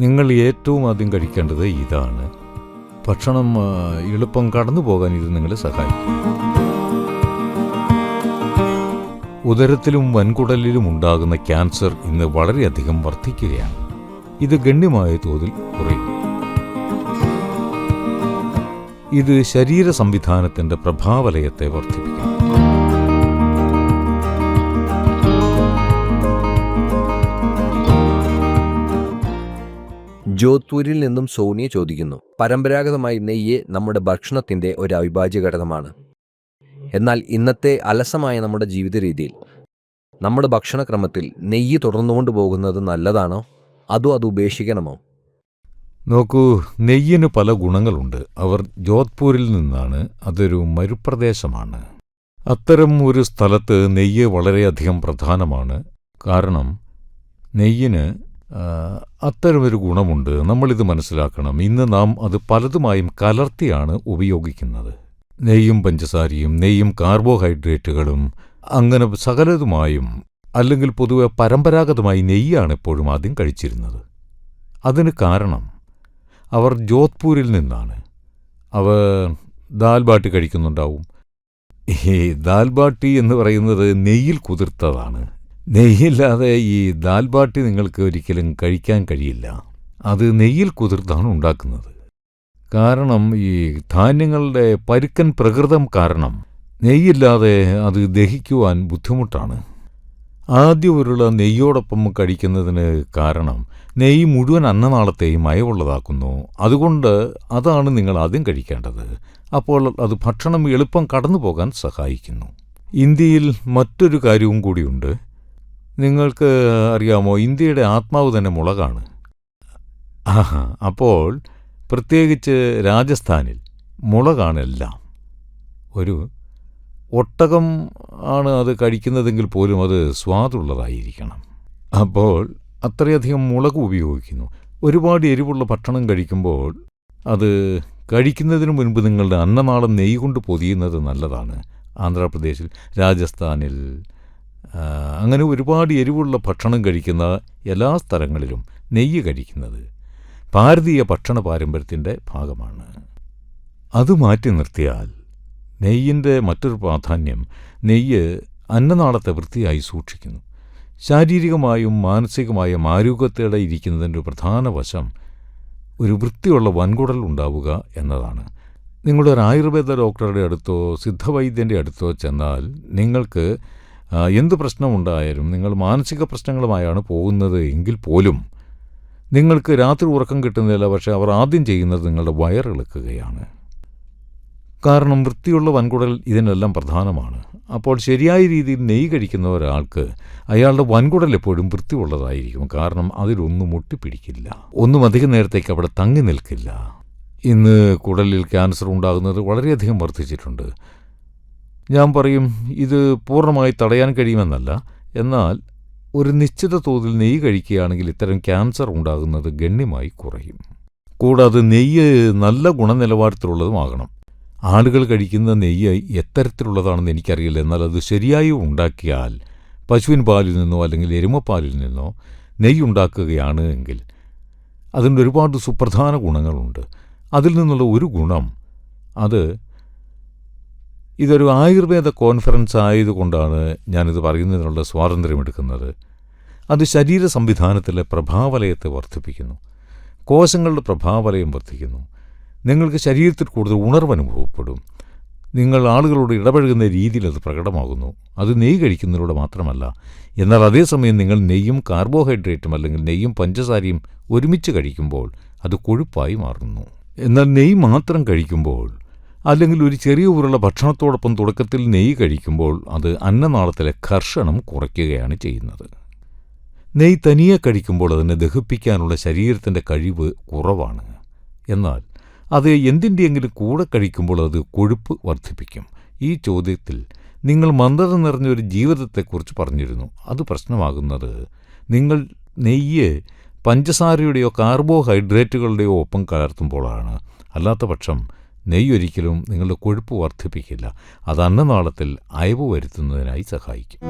നിങ്ങൾ ഏറ്റവും ആദ്യം കഴിക്കേണ്ടത് ഇതാണ്. ഭക്ഷണം എളുപ്പം കടന്നു പോകാൻ ഇത് നിങ്ങളെ സഹായിക്കും. ഉദരത്തിലും വൻകുടലിലും ഉണ്ടാകുന്ന ക്യാൻസർ ഇന്ന് വളരെയധികം വർദ്ധിക്കുകയാണ്. ഇത് ഗണ്യമായ തോതിൽ കുറയും. ഇത് ശരീര സംവിധാനത്തിന്റെ പ്രഭാവലയത്തെ വർദ്ധിപ്പിക്കും. ജോധ്പൂരിൽ നിന്നും സോണിയ ചോദിക്കുന്നു പരമ്പരാഗതമായി നെയ്യ് നമ്മുടെ ഭക്ഷണത്തിന്റെ ഒരു അവിഭാജ്യ ഘടകമാണ്. എന്നാൽ ഇന്നത്തെ അലസമായ നമ്മുടെ ജീവിത രീതിയിൽ നമ്മുടെ ഭക്ഷണക്രമത്തിൽ നെയ്യ് തുടർന്നുകൊണ്ട് പോകുന്നത് നല്ലതാണോ? അതോ അത് ഉപേക്ഷിക്കണമോ? നോക്കൂ നെയ്യിന് പല ഗുണങ്ങളുണ്ട്. അവർ ജോധ്പൂരിൽ നിന്നാണ് അതൊരു മരുപ്രദേശമാണ്. അത്തരം ഒരു സ്ഥലത്ത് നെയ്യ് വളരെയധികം പ്രധാനമാണ്. കാരണം നെയ്യിന് അത്തരമൊരു ഗുണമുണ്ട്. നമ്മളിത് മനസ്സിലാക്കണം. ഇന്ന് നാം അത് പലതുമായും കലർത്തിയാണ് ഉപയോഗിക്കുന്നത്. നെയ്യും പഞ്ചസാരയും നെയ്യും കാർബോഹൈഡ്രേറ്റുകളും അങ്ങനെ സകലതുമായും അല്ലെങ്കിൽ പൊതുവെ പരമ്പരാഗതമായി നെയ്യാണ് എപ്പോഴും ആദ്യം കഴിച്ചിരുന്നത്. അതിന് കാരണം അവർ ജോധ്പൂരിൽ നിന്നാണ്. അവർ ദാൽ ബാട്ടി കഴിക്കുന്നുണ്ടാവും. ഈ ദാൽ ബാട്ടി എന്ന് പറയുന്നത് നെയ്യിൽ കുതിർത്തതാണ്. നെയ്യില്ലാതെ ഈ ദാൽ ബാട്ടി നിങ്ങൾക്ക് ഒരിക്കലും കഴിക്കാൻ കഴിയില്ല. അത് നെയ്യിൽ കുതിർത്താണ് ഉണ്ടാക്കുന്നത്. കാരണം ഈ ധാന്യങ്ങളുടെ പരുക്കൻ പ്രകൃതം കാരണം നെയ്യില്ലാതെ അത് ദഹിക്കുവാൻ ബുദ്ധിമുട്ടാണ്. ആദ്യ ഉരുള നെയ്യോടൊപ്പം കഴിക്കുന്നതിന് കാരണം നെയ്യ് മുഴുവൻ അന്നനാളത്തെയും മയവുള്ളതാക്കുന്നു. അതുകൊണ്ട് അതാണ് നിങ്ങൾ ആദ്യം കഴിക്കേണ്ടത്. അപ്പോൾ അത് ഭക്ഷണം എളുപ്പം കടന്നു പോകാൻ സഹായിക്കുന്നു. ഇന്ത്യയിൽ മറ്റൊരു കാര്യവും കൂടിയുണ്ട്. നിങ്ങൾക്ക് അറിയാമോ ഇന്ത്യയുടെ ആത്മാവ് തന്നെ മുളകാണ്. ആഹാ, അപ്പോൾ പ്രത്യേകിച്ച് രാജസ്ഥാനിൽ മുളകാണെല്ലാം ഒരു ഒട്ടകം ആണ് അത് കഴിക്കുന്നതെങ്കിൽ പോലും അത് സ്വാദുള്ളതായിരിക്കണം. അപ്പോൾ അത്രയധികം മുളക് ഉപയോഗിക്കുന്നു. ഒരുപാട് എരിവുള്ള ഭക്ഷണം കഴിക്കുമ്പോൾ അത് കഴിക്കുന്നതിന് മുൻപ് നിങ്ങളുടെ അന്നനാളം നെയ്യ് കൊണ്ട് പൊതിയുന്നത് നല്ലതാണ്. ആന്ധ്രാപ്രദേശിൽ രാജസ്ഥാനിൽ അങ്ങനെ ഒരുപാട് എരിവുള്ള ഭക്ഷണം കഴിക്കുന്ന എല്ലാ സ്ഥലങ്ങളിലും നെയ്യ് കഴിക്കുന്നത് ഭാരതീയ ഭക്ഷണ പാരമ്പര്യത്തിന്റെ ഭാഗമാണ്. അത് മാറ്റി നിർത്തിയാൽ നെയ്യിന്റെ മറ്റൊരു പ്രാധാന്യം നെയ്യ് അന്നനാളത്തെ വൃത്തിയായി സൂക്ഷിക്കുന്നു. ശാരീരികമായും മാനസികമായും ആരോഗ്യത്തോടെ ഇരിക്കുന്നതിന്റെ പ്രധാന വശം ഒരു വൃത്തിയുള്ള വൻകുടൽ ഉണ്ടാവുക എന്നതാണ്. നിങ്ങളുടെ ഒരു ആയുർവേദ ഡോക്ടറുടെ അടുത്തോ സിദ്ധവൈദ്യന്റെ അടുത്തോ ചെന്നാൽ നിങ്ങൾക്ക് എന്ത് പ്രശ്നമുണ്ടായാലും നിങ്ങൾ മാനസിക പ്രശ്നങ്ങളുമായാണ് പോകുന്നത് എങ്കിൽ പോലും നിങ്ങൾക്ക് രാത്രി ഉറക്കം കിട്ടുന്നില്ല പക്ഷേ അവർ ആദ്യം ചെയ്യുന്നത് നിങ്ങളുടെ വയറിളക്കുകയാണ് കാരണം വൃത്തിയുള്ള വൻകുടൽ ഇതിനെല്ലാം പ്രധാനമാണ്. അപ്പോൾ ശരിയായ രീതിയിൽ നെയ്യ് കഴിക്കുന്ന ഒരാൾക്ക് അയാളുടെ വൻകുടൽ എപ്പോഴും വൃത്തിയുള്ളതായിരിക്കും. കാരണം അതിലൊന്നും ഒട്ടിപ്പിടിക്കില്ല ഒന്നും അധിക നേരത്തേക്ക് അവിടെ തങ്ങി നിൽക്കില്ല. ഇന്ന് കുടലിൽ ക്യാൻസർ ഉണ്ടാകുന്നത് വളരെയധികം വർദ്ധിച്ചിട്ടുണ്ട്. ഞാൻ പറയും ഇത് പൂർണമായി തടയാൻ കഴിയുമെന്നല്ല. എന്നാൽ ഒരു നിശ്ചിത തോതിൽ നെയ്യ് കഴിക്കുകയാണെങ്കിൽ ഇത്തരം ക്യാൻസർ ഉണ്ടാകുന്നത് ഗണ്യമായി കുറയും. കൂടാതെ നെയ്യ് നല്ല ഗുണനിലവാരത്തിലുള്ളതുമാകണം ആളുകൾ കഴിക്കുന്ന നെയ്യ് എത്തരത്തിലുള്ളതാണെന്ന് എനിക്കറിയില്ല. എന്നാൽ അത് ശരിയായി ഉണ്ടാക്കിയാൽ പശുവിൻ പാലിൽ നിന്നോ അല്ലെങ്കിൽ എരുമപ്പാലിൽ നിന്നോ നെയ്യ് ഉണ്ടാക്കുകയാണ് എങ്കിൽ അതിന് ഒരുപാട് സുപ്രധാന ഗുണങ്ങളുണ്ട്. അതിൽ നിന്നുള്ള ഒരു ഗുണം അത് ഇതൊരു ആയുർവേദ കോൺഫറൻസ് ആയതുകൊണ്ടാണ് ഞാനിത് പറയുന്നതിനുള്ള സ്വാതന്ത്ര്യമെടുക്കുന്നത്. അത് ശരീര സംവിധാനത്തിലെ പ്രഭാവലയത്തെ വർദ്ധിപ്പിക്കുന്നു. കോശങ്ങളുടെ പ്രഭാവലയം വർദ്ധിക്കുന്നു. നിങ്ങൾക്ക് ശരീരത്തിൽ കൂടുതൽ ഉണർവ് അനുഭവപ്പെടും. നിങ്ങൾ ആളുകളോട് ഇടപഴകുന്ന രീതിയിൽ അത് പ്രകടമാകുന്നു. അത് നെയ്യ് കഴിക്കുന്നതിലൂടെ മാത്രമല്ല. എന്നാൽ അതേസമയം നിങ്ങൾ നെയ്യും കാർബോഹൈഡ്രേറ്റും അല്ലെങ്കിൽ നെയ്യും പഞ്ചസാരയും ഒരുമിച്ച് കഴിക്കുമ്പോൾ അത് കൊഴുപ്പായി മാറുന്നു. എന്നാൽ നെയ്യ് മാത്രം കഴിക്കുമ്പോൾ അല്ലെങ്കിൽ ഒരു ചെറിയ ഉരുള ഭക്ഷണത്തോടൊപ്പം തുടക്കത്തിൽ നെയ്യ് കഴിക്കുമ്പോൾ അത് അന്നനാളത്തിലെ കർഷണം കുറയ്ക്കുകയാണ് ചെയ്യുന്നത്. നെയ്യ് തനിയെ കഴിക്കുമ്പോൾ അതിനെ ദഹിപ്പിക്കാനുള്ള ശരീരത്തിന്റെ കഴിവ് കുറവാണ്. എന്നാൽ അത് എന്തിന്റെയെങ്കിലും കൂടെ കഴിക്കുമ്പോൾ അത് കൊഴുപ്പ് വർദ്ധിപ്പിക്കും. ഈ ചോദ്യത്തിൽ നിങ്ങൾ മന്ദത നിറഞ്ഞ ഒരു ജീവിതത്തെക്കുറിച്ച് പറഞ്ഞിരുന്നു. അത് പ്രശ്നമാകുന്നത് നിങ്ങൾ നെയ്യ് പഞ്ചസാരയുടെയോ കാർബോഹൈഡ്രേറ്റുകളുടെയോ ഒപ്പം കലർത്തുമ്പോഴാണ്. അല്ലാത്ത പക്ഷം നെയ്യ് നിങ്ങളുടെ കൊഴുപ്പ് വർദ്ധിപ്പിക്കില്ല. അത് അന്നനാളത്തിൽ അയവ് വരുത്തുന്നതിനായി സഹായിക്കും.